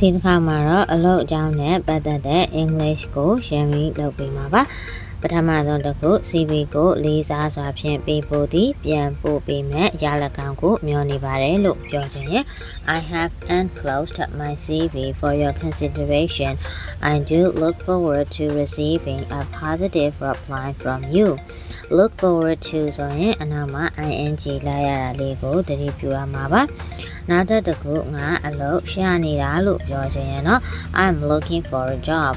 ဒီတစ်ခါမှာတော့အလုပ်အကြောင်းနဲ့ပတ်သက်တဲ့ English ကိုရှင်းပြီးလုပ်ပေးမှာပါပထမဆုံးတစ်ခု CV ကိုလေးစားစွာဖြင့်ပေးပို့သည်ပြန်ပို့ပေးမဲ့ရလကောင်ကိုမျှော်နေပါတယ်လို့ပြောချင်ရင် I have enclosed my CV for your consideration I do look forward to receiving a positive reply from you look forward to ဆိုရင်အနောက်မှာ ing လိုက်ရတာလေးကိုသတိပြုရမှာပါနောက်တစ်တစ်ခုငါအလုပ်ရှာနေတာလို့ပြောချင်ရင်တော့ I'm looking for a job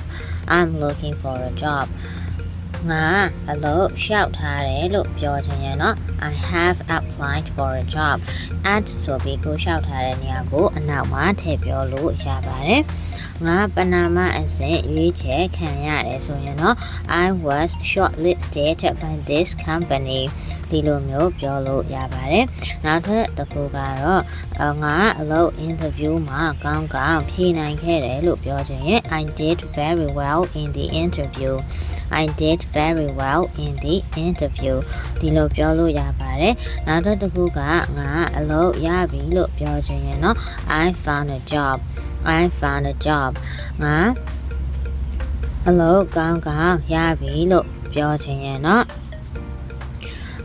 I'm looking for a job ငါအလုပ်ရှောက်ထားတယ်လို့ပြောချင်ရင်တော့ I have applied for a job at ဆိုပြီးကိုရှောက်ထားတဲ့နေရာကိုအနောက်မှာထည့်ပြောလို့ရပါတယ်ငါပနာမအဆင့်ရွေးချယ်ခံရတယ်ဆိုရင်တော့ I was shortlisted by this company ဒီလိုမျိုးပြောလို့ရပါတယ်နောက်ထပ်တစ်ခုကတော့အငါအလုပ် interview မှာကောင်းကောင်းဖြေနိုင်ခဲ့တယ်လို့ပြောချင်ရင် I did very well in the interview I did very well in the interview ဒီလိုပြောလို့ရပါတယ်နောက်တစ်တစ်ခုကငါအလုပ်ရပြီလို့ပြောချင်ရင်တော့ I found a job I found a job ငါအလုပ်ကောင်းကောင်းရပြီလို့ပြောချင်ရင်တော့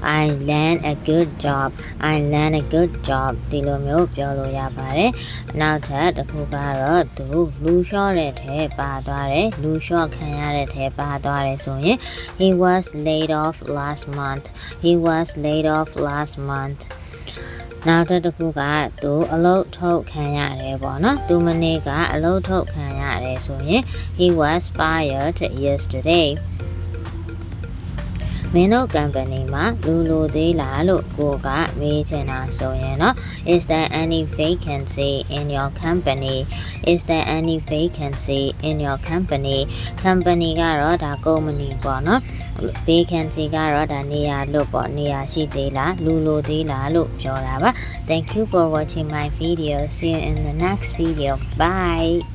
I land a good job I land a good job ဒီလိုမျိုးပြောလို့ရပါတယ်နောက်ထပ်တစ်ခုကတော့သူလူလျှော့တဲ့ထဲပါသွားတယ်လူလျှော့ခံရတဲ့ထဲပါသွားတယ်ဆိုရင် he was laid off last month he was laid off last month နောက်တစ်ခုကသူအလုတ်ထုတ်ခံရတယ်ပေါ့နော်သူမနေ့ကအလုတ်ထုတ်ခံရတယ်ဆိုရင် he was fired yesterday မင်းတို့ company မှာလူလိုသေးလားလို့ကိုကမေးချင်တာဆိုရင်တော့ is there any vacancy in your company is there any vacancy in your company company ကတော့ဒါ company ပေါ့နော် vacancy ကတော့ဒါနေရာလို့ပေါ့နေရာရှိသေးလားလူလိုသေးလားလို့ပြောတာပါ thank you for watching my video see you in the next video bye